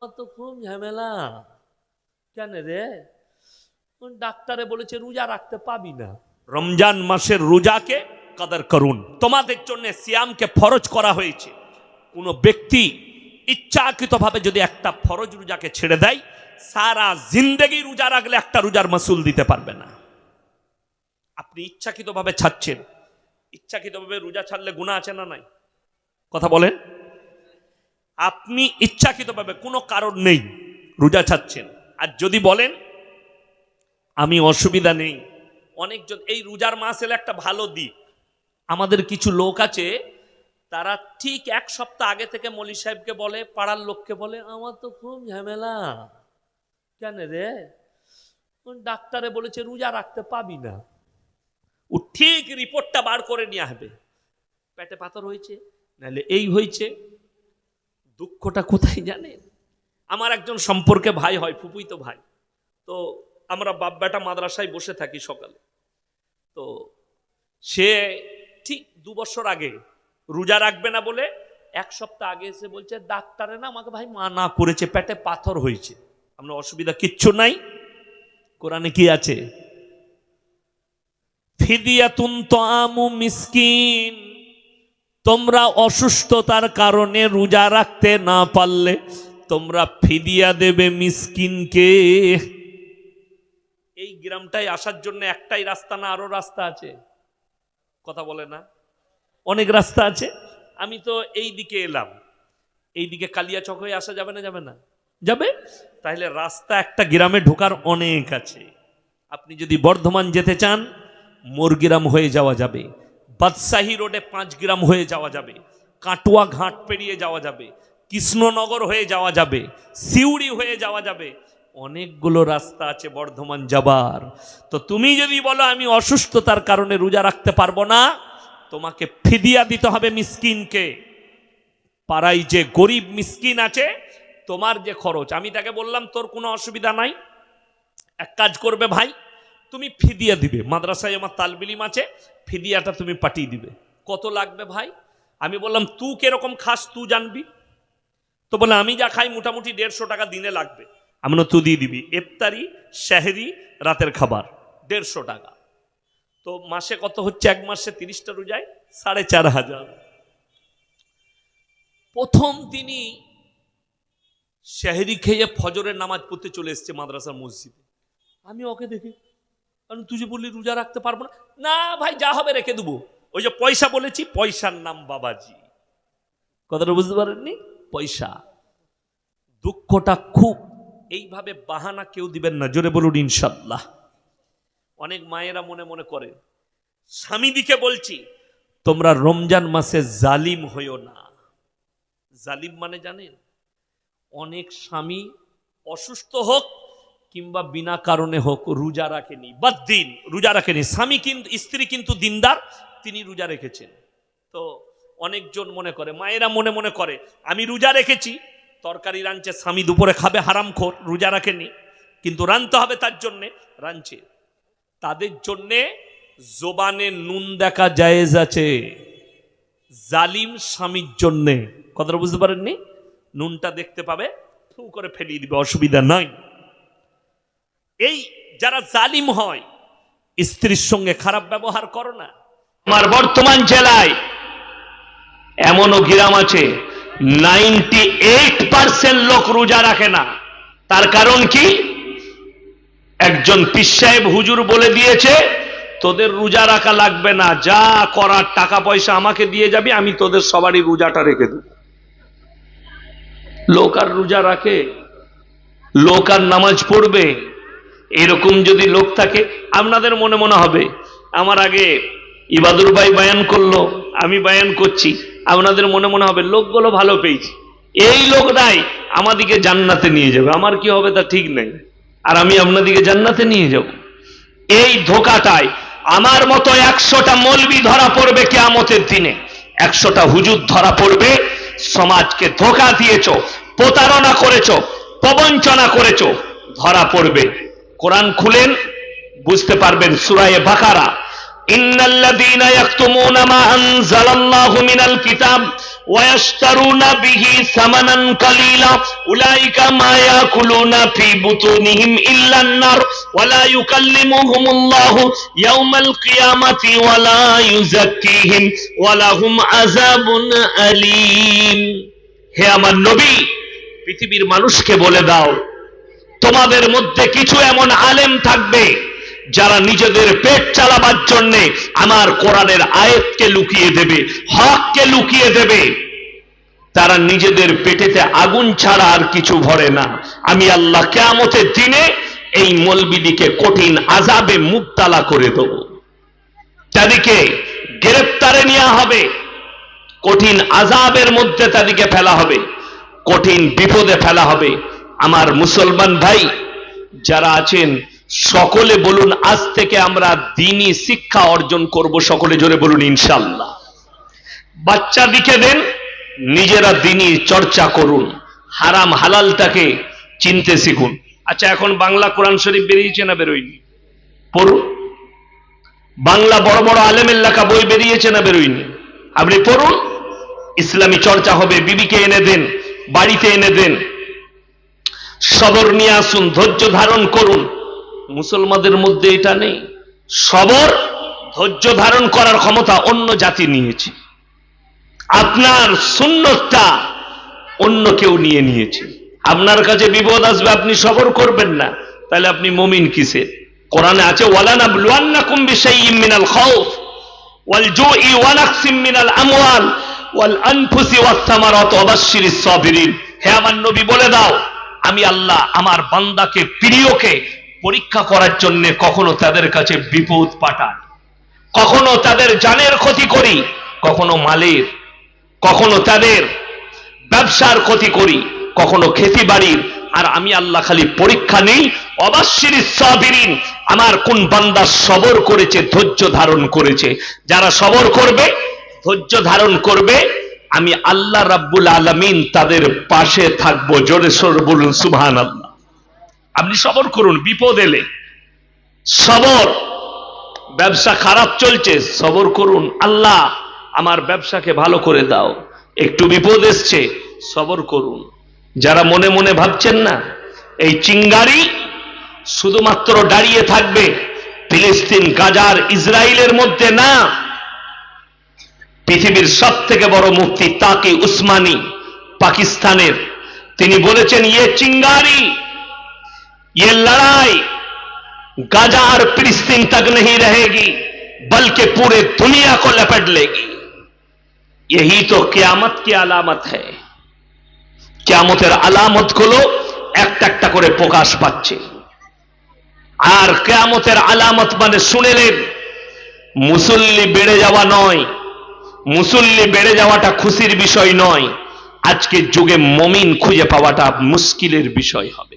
তো খুব ঝামেলা। কেন রে? ডাক্তারে বলেছে রোজা রাখতে পাবি না। রমজান মাসের রোজাকে কাদার করুন। তোমাদের জন্য সিয়ামকে ফরজ করা হয়েছে। কোনো ব্যক্তি ইচ্ছাকৃতভাবে যদি একটা ফরজ রোজাকে ছেড়ে দেয়, সারা জিন্দেগি রোজা রাখলে একটা রোজার মাসুল দিতে পারবে না। আপনি ইচ্ছাকৃতভাবে ছাড়ছেন। ইচ্ছাকৃতভাবে রোজা ছাড়লে গুণা আছে না নাই? কথা বলেন। আপনি ইচ্ছাকৃতভাবে কোনো কারণ নেই, রোজা ছাড়ছেন। আর যদি বলেন, আমি অসুবিধা নেই, অনেকজন এই রোজার মাস এলে একটা ভালো দিক। আমাদের কিছু লোক আছে, তারা ঠিক এক সপ্তাহ আগে থেকে মলি সাহেবকে বলে, পাড়ার লোককে বলে, আমার তো খুব ঝামেলা। কেন রে? ডাক্তারে বলেছে, রোজা রাখতে পাবি না। ও ঠিক রিপোর্টটা বার করে নিয়ে আসবে। পেটে পাথর হয়েছে, নাহলে এই হয়েছে। দুঃখটা কোথায় জানেন? আমার একজন সম্পর্কে ভাই হয়, ফুপুই তো ভাই। তো আমরা বাপ বেটা মাদ্রাসায় বসে থাকি সকালে। তো সে ঠিক দু বছর আগে রোজা রাখবে না বলে এক সপ্তাহ আগে এসে বলছে, ডাক্তারে না, আমাকে ভাই মা না করেছে, পেটে পাথর হয়েছে। আমরা অসুবিধা কিচ্ছু নাই? কোরআনে কি আছে? ফিদিয়াতুন তামু মিসকিন। তোমরা অসুস্থতার কারণে রোজা রাখতে না পারলে তোমরা ফিদিয়া দেবে মিসকিনকে। এই গ্রামটায় আসার জন্য একটাই রাস্তা না, আরও রাস্তা আছে? কথা বলে না? অনেক রাস্তা আছে। আমি তো এই দিকে এলাম। এই দিকে কালিয়াচক হয়ে আসা যাবে না যাবে না? যাবে? তাহলে রাস্তা একটা গ্রামে ঢোকার অনেক আছে। আপনি যদি বর্ধমান যেতে চান, মোরগ্রাম হয়ে যাওয়া যাবে। বাদশাহী রোডে পাঁচ গ্রাম হয়ে যাওয়া যাবে, কাটুয়া ঘাট পেরিয়ে যাওয়া যাবে, কৃষ্ণনগর হয়ে যাওয়া যাবে, সিউড়ি হয়ে যাওয়া যাবে, অনেকগুলো রাস্তা আছে বর্ধমান যাবার। তো তুমি যদি বলো আমি অসুস্থতার কারণে রোজা রাখতে পারব না, তোমাকে ফিদিয়া দিতে হবে মিসকিনকে। পাড়ায় যে গরিব মিসকিন আছে, তোমার যে খরচ, আমি তাকে বললাম, তোর কোনো অসুবিধা নাই, এক কাজ করবে ভাই, তুমি ফিদিয়া দিবে। মাদ্রাসায় আমার তালবিলিম আছে ফিদিয়াটা তুমি পাঠিয়ে দিবে। কত লাগবে ভাই? আমি বললাম তুই কীরকম খাস তুই জানবি? তো বলে, আমি যা খাই মোটামুটি দেড়শো টাকা দিনে লাগবে। আমি তুই দিয়ে দিবি। ইফতারি শাহরি রাতের খাবার, দেড়শো টাকা। তো মাসে কত হচ্ছে? এক মাসে তিরিশটা রোজায় সাড়ে চার হাজার। প্রথম তিনি শাহরি খেয়ে ফজরের নামাজ পড়তে চলে এসছে মাদ্রাসার মসজিদে। আমি ওকে দেখি কারণ তুই যে বললি রোজা রাখতে পারব না না ভাই, যা হবে রেখে দেবো। ওই যে পয়সা বলেছি, পয়সার নাম বাবাজি। কথাটা বুঝতে পারেননি? পয়সা। দুঃখটা খুব, এইভাবে বাহানা কেউ দিবেন না, জোরে বলুন ইনশাল্লাহ। অনেক মায়েরা মনে মনে করে স্বামী দিকে বলছি, তোমরা রমজান মাসে জালিম হইও না। জালিম মানে জানেন, অনেক স্বামী অসুস্থ হোক কিংবা বিনা কারণে হোক রোজা রাখেনি বা দিন, রোজা রাখেনি। স্বামী কিন্তু স্ত্রী কিন্তু দিনদার, তিনি রোজা রেখেছেন। তো অনেকজন মনে করে, মায়েরা মনে মনে করে, আমি রোজা রেখেছি, তরকারি রাঁধছে, স্বামী দুপুরে খাবে, হারাম খোর, রোজা রাখেনি। কিন্তু রাঁধতে হবে তার জন্যে, রাঁধছে। তাদের জন্যে জোবানে নুন দেখা জায়েজ আছে। জালিম স্বামীর জন্যে। কথাটা বুঝতে পারেননি? নুনটা দেখতে পাবে থু করে ফেলিয়ে দিবে, অসুবিধা নাই। এই যারা জালিম হয়, স্ত্রীর সঙ্গে খারাপ ব্যবহার করো না। আমার বর্তমান জেলায় এমনও গ্রাম আছে, নাইনটি এইট পার্সেন্ট লোক রোজা রাখে না। তার কারণ কি? একজন পীর সাহেব হুজুর বলে দিয়েছে, তোদের রোজা রাখা লাগবে না, যা করার টাকা পয়সা আমাকে দিয়ে যাবি, আমি তোদের সবারই রোজাটা রেখে দেব। লোক আর রোজা রাখে, লোক আর নামাজ পড়বে এরকম যদি লোক থাকে, আপনাদের মনে মনে হবে, আমার আগে ইবাদুর ভাই বায়ান করল, আমি বায়ান করছি, আপনাদের মনে মনে হবে, লোকগুলো ভালো পেয়েছি। এই লোকটাই আমাদিকে জান্নাতে নিয়ে যাবে। আমার কি হবে তা ঠিক নেই। আর আমি আপনাদিকে জান্নাতে নিয়ে যাব। এই ধোকাটায় আমার মতো একশোটা মলবি ধরা পড়বে কেয়ামতের দিনে। একশোটা হুজুর ধরা পড়বে, সমাজকে ধোকা দিয়েছ, প্রতারণা করেছ, প্রবঞ্চনা করেছ, ধরা পড়বে। কোরআন খুলেন বুঝতে পারবেন সুরায়ে বাকারা ইন্নাল্লাযীনা ইয়াকতুমুনা মা আনজালাল্লাহু মিনাল কিতাব ويشترون به ثمنا قليلا أولئك ما يأكلون في بطونهم إلا النار ولا يكلمهم الله يوم القيامة ولا يزكيهم ولهم عذاب أليم হে আমার নবী পৃথিবীর মানুষকে বলে দাও তোমাদের মধ্যে কিছু এমন আলেম থাকবে যারা নিজেদের পেট চালাবার জন্যে আমার কোরআনের আয়াতকে লুকিয়ে দেবে, হককে লুকিয়ে দেবে। তারা নিজেদের পেটেতে আগুন ছাড়া আর কিছু ভরে না। আমি আল্লাহ কেয়ামতের দিনে এই মলবিদিকে কঠিন আজাবে মুক্তালা করে দেব। তাদেরকে গ্রেপ্তারে নেওয়া হবে। কঠিন আজাবের মধ্যে তাদেরকে ফেলা হবে। কঠিন বিপদে ফেলা হবে। আমার মুসলমান ভাই, যারা আছেন, সকলে বলুন, আজ থেকে আমরা দিনই শিক্ষা অর্জন করব, সকলে জোরে বলুন ইনশাল্লাহ বাচ্চা দিকে দেন, নিজেরা দিনই চর্চা করুন, হারাম হালালটাকে চিনতে শিখুন। আচ্ছা এখন বাংলা কোরআন শরীফ বেরিয়েছে না বেরোয়নি? পড়ুন। বাংলা বড় বড় আলেমের লেখা বই বেরিয়েছে না বেরোয়নি? আপনি পড়ুন। ইসলামী চর্চা হবে, বিবিকে এনে দেন, বাড়িতে এনে দেন সবর নিয়ে আসুন, ধৈর্য ধারণ করুন। মুসলমানদের মধ্যে এটা নেই। সবর, ধৈর্য ধারণ করার ক্ষমতা অন্য জাতি নিয়েছে। আপনার সুন্নতটা অন্য কেউ নিয়ে নিয়েছে। আপনার কাছে বিপদ আসবে, আপনি সবর করবেন না। তাহলে আপনি মমিন কিসে? কোরআনে আছে ওয়ালানা হে আমার নবী, বলে দাও আমি আল্লাহ আমার বান্দাকে, প্রিয়কে পরীক্ষা করার জন্য কখনো তাদের কাছে বিপদ পাঠাই কখনো তাদের জানের ক্ষতি করি, কখনো মালের। কখনো তাদের ব্যবসার ক্ষতি করি, কখনো খেতি বাড়ির। আর আমি আল্লাহ খালি পরীক্ষা নেই অবাশ্যির সাবিরিন আমার কোন বান্দা সবর করেছে, ধৈর্য ধারণ করেছে। যারা সবর করবে, ধৈর্য ধারণ করবে আমি আল্লাহ রাব্বুল আলামিন তাদের পাশে থাকব। জোরে সোর বলুন সুবহান আল্লাহ আপনি সবর করুন, বিপদ এলে। সবর, ব্যবসা খারাপ চলছে, সবর করুন। আল্লাহ আমার ব্যবসাকে ভালো করে দাও। একটু বিপদ এসছে, সবর করুন। যারা মনে মনে ভাবছেন না, এই চিঙ্গারি শুধুমাত্র দাঁড়িয়ে থাকবে ফিলিস্তিন, গাজার ইসরায়েলের মধ্যে না পৃথিবীর সব থেকে বড় মুক্তি তাকে উসমানী পাকিস্তানের তিনি বলেছেন ইয়ে চিঙ্গারি ये लड़ाई गाजा और फिलिस्तीन तक नहीं रहेगी बल्कि पूरे दुनिया को लपेट लेगी यही तो क्यामत की আলামত है কিয়ামতের আলামত গুলো একটা একটা করে প্রকাশ পাচ্ছে আর কেয়ামতের আলামত মানে শুনেলেন মুসল্লি বেড়ে যাওয়া নয় মুসল্লি বেড়ে যাওয়াটা খুশির বিষয় নয়। আজকে যুগে মমিন খুঁজে পাওয়াটা মুশকিলের বিষয় হবে।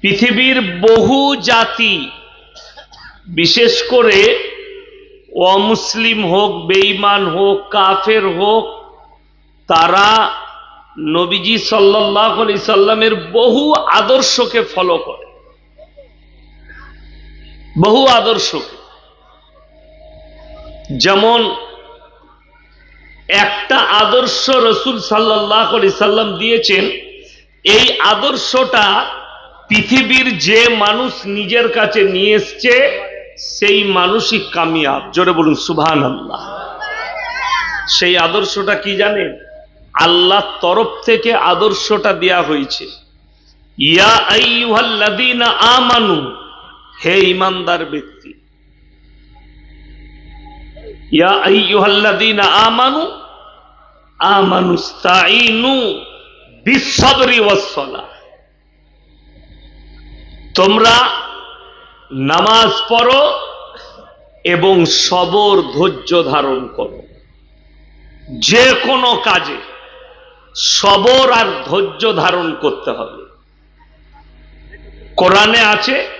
পৃথিবীর বহু জাতি, বিশেষ করে অমুসলিম হোক, বেঈমান হোক, কাফের হোক, তারা নবীজি সাল্লাহ আলি সাল্লামের বহু আদর্শকে ফলো করে। বহু আদর্শকে। যেমন একটা আদর্শ রসুল সাল্লাহ সাল্লাম দিয়েছেন, এই আদর্শটা পৃথিবীর যে মানুষ নিজের কাছে নিয়ে এসছে, সেই মানুষই কামিয়াব। জোরে বলুন সুবহান আল্লাহ সেই আদর্শটা কি জানেন? আল্লাহ তরফ থেকে আদর্শটা দেয়া হয়েছে। ইয়া আমানু, হে ইমানদার ব্যক্তি তোমরা নামাজ পড়ো এবং সবর ধৈর্য ধারণ করো। যে কোনো কাজে সবর আর ধৈর্য ধারণ করতে হবে। কোরআনে আছে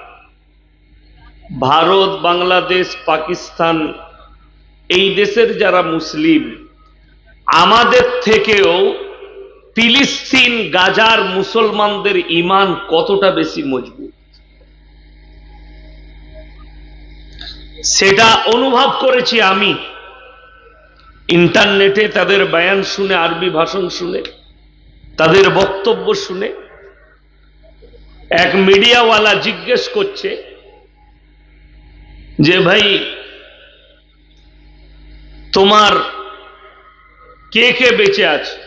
ভারত, বাংলাদেশ, পাকিস্তান, এই দেশের যারা মুসলিম, আমাদের থেকেও ফিলিস্তিন, গাজার মুসলমানদের ইমান কতটা বেশি মজবুত? সেটা অনুভব করেছি আমি। ইন্টারনেটে তাদের বয়ান শুনে, আরবি ভাষণ শুনে, তাদের বক্তব্য শুনে, এক মিডিয়াওয়ালা জিজ্ঞেস করছে যে ভাই, তোমার কে কে বেঁচে আছে?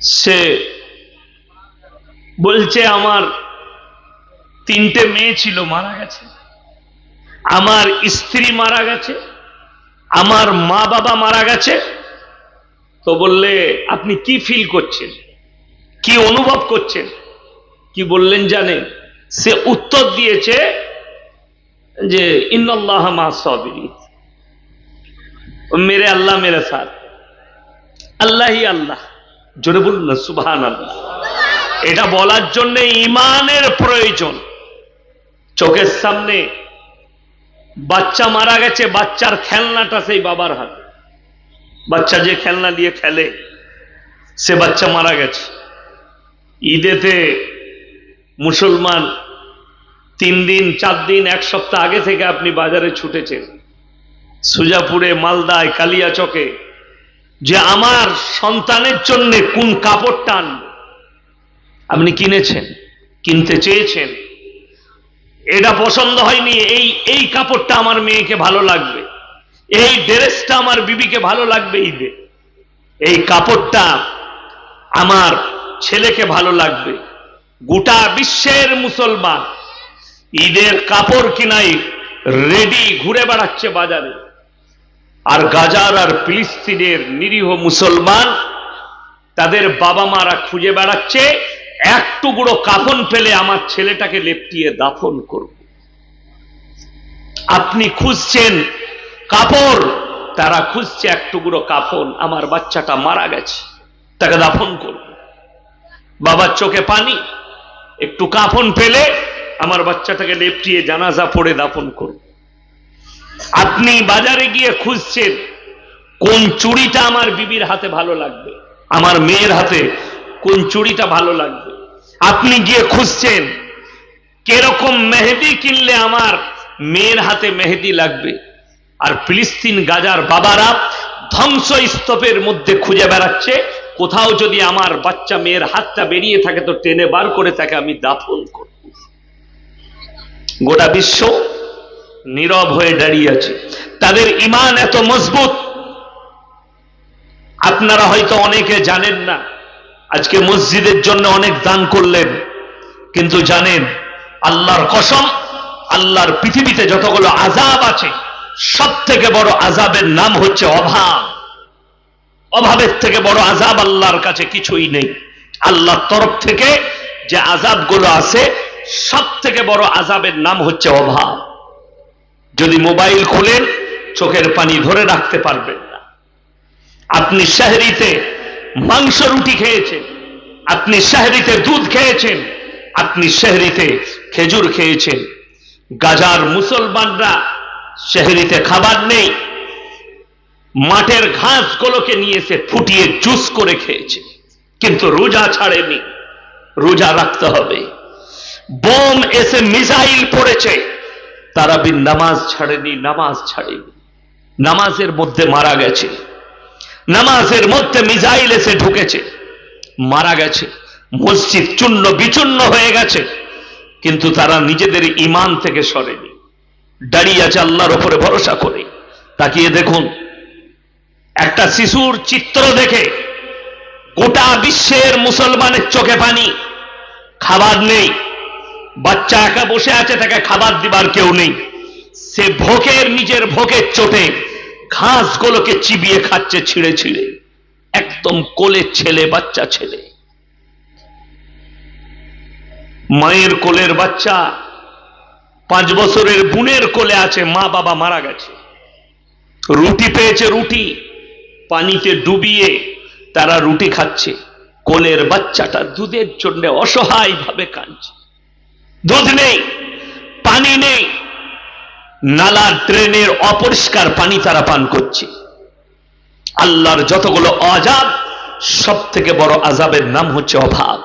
সে বলছে, আমার তিনটে মেয়ে ছিল, মারা গেছে। আমার স্ত্রী মারা গেছে। আমার মা বাবা মারা গেছে। তো বললে, আপনি কি ফিল করছেন? কি অনুভব করছেন? কি বললেন জানেন? সে উত্তর দিয়েছে যে ইন্নআল্লাহ মা মেরে আল্লাহ, মেরে সাথ আল্লাহই আল্লাহ। জোরে বলুন না সুবহান আল্লাহ এটা বলার জন্য ইমানের প্রয়োজন। চোখের সামনে বাচ্চা মারা গেছে, বাচ্চার খেলনাটা সেই বাবার হাতে। বাচ্চা যে খেলনা দিয়ে খেলে, সে বাচ্চা মারা গেছে। ঈদেতে মুসলমান তিন দিন, চার দিন, এক সপ্তাহ আগে থেকে আপনি বাজারে ছুটেছেন। সুজাপুরে, মালদায়, কালিয়াচকে, যে আমার সন্তানের জন্য কোন কাপড় টান আপনি কিনেছেন, কিনতে চেয়েছেন। এটা পছন্দ হয়নি, এই এই কাপড়টা আমার মেয়েকে ভালো লাগবে। এই ড্রেসটা আমার বিবিকে ভালো লাগবে ঈদে এই কাপড়টা আমার ছেলেকে ভালো লাগবে। গোটা বিশ্বের মুসলমান। ঈদের কাপড় কিনাই রেডি ঘুরে বেড়াচ্ছে বাজারে। আর গাজার আর ফিলিস্তিনের নিরীহ মুসলমান তাদের বাবা মারা খুঁজে বেড়াচ্ছে, এক টুকরো কাফন পেলে আমার ছেলেটাকে লেপটিয়ে দাফন করব। আপনি খুঁজছেন কাপড়? তারা খুঁজছে এক টুকরো কাফন, আমার বাচ্চাটা মারা গেছে, তাকে দাফন করব। বাবার চোখে পানি, একটু কাফন পেলে আমার বাচ্চাটাকে লেপটিয়ে জানাজা পড়ে দাফন করব আপনি বাজারে গিয়ে খুঁজছেন, কোন চুড়িটা আমার বিবির হাতে ভালো লাগবে? আমার মেয়ের হাতে কোন চুড়িটা ভালো লাগবে? আপনি গিয়ে খুঁজছেন, কীরকম মেহেদি কিনলে আমার মেয়ের হাতে মেহেদি লাগবে? আর ফিলিস্তিন গাজার বাবারা ধ্বংস স্তূপের মধ্যে খুঁজে বেড়াচ্ছে, কোথাও যদি আমার বাচ্চা মেয়ের হাতটা বেরিয়ে থাকে তো টেনে বার করে তাকে আমি দাফন করব। গোটা বিশ্ব নীরব হয়ে দাঁড়িয়ে আছে। তাদের ইমান এত মজবুত, আপনারা হয়তো অনেকে জানেন না, আজকে মসজিদের জন্য অনেক দান করলেন, কিন্তু জানেন, আল্লাহর কসম, আল্লাহর পৃথিবীতে যতগুলো আজাব আছে সব থেকে বড় আজাবের নাম হচ্ছে অভাব। অভাবের থেকে বড় আজাব আল্লাহর কাছে কিছুই নেই। আল্লাহর তরফ থেকে যে আজাবগুলো আছে সব থেকে বড় আজাবের নাম হচ্ছে অভাব। যদি মোবাইল খোলেন, চোখের পানি ধরে রাখতে পারবেন না। আপনি শাহরিতে মাংস রুটি খেয়েছেন, আপনি শাহরিতে দুধ খেয়েছেন, আপনি শাহরিতে খেজুর খেয়েছেন। গাজার মুসলমানরা শাহরিতে খাবার নেই, মাঠের ঘাসগুলোকে নিয়ে এসে ফুটিয়ে জুস করে খেয়েছে। কিন্তু রোজা ছাড়েনি, রোজা রাখতে হবে। বোম এসে মিসাইল পড়েছে। তারা বিন নামাজ ছাড়েনি নামাজ ছাড়েনি। নামাজের মধ্যে মারা গেছে। নামাজের মধ্যে মিসাইল এসে ঢুকেছে। মারা গেছে। মসজিদ চূর্ণ বিচূর্ণ হয়ে গেছে। কিন্তু তারা নিজেদের ইমান থেকে সরেনি। দাঁড়িয়ে আছে আল্লাহর উপরে ভরসা করে। তাকিয়ে দেখুন, একটা শিশুর চিত্র দেখে গোটা বিশ্বের মুসলমানের চোখে পানি। খাবার নেই। বাচ্চা একা বসে আছে, তাকে খাবার দিবার কেউ নেই। সে ভোকের নিজের ভোকের চোটে ঘাসগুলোকে চিবিয়ে খাচ্ছে ছিঁড়ে ছিঁড়ে। একদম কোলের ছেলে, বাচ্চা ছেলে। মায়ের কোলের বাচ্চা, পাঁচ বছরের বোনের কোলে আছে, মা বাবা মারা গেছে। রুটি পেয়েছে, রুটি। পানিতে ডুবিয়ে তারা রুটি খাচ্ছে। কোলের বাচ্চাটা দুধের জন্য অসহায় ভাবে কাঁদছে। দুধ নেই, পানি নেই। নালার ট্রেনের অপরিষ্কার পানি তারা পান করছে। আল্লাহর যতগুলো অজাব সব থেকে বড় আজাবের নাম হচ্ছে অভাব।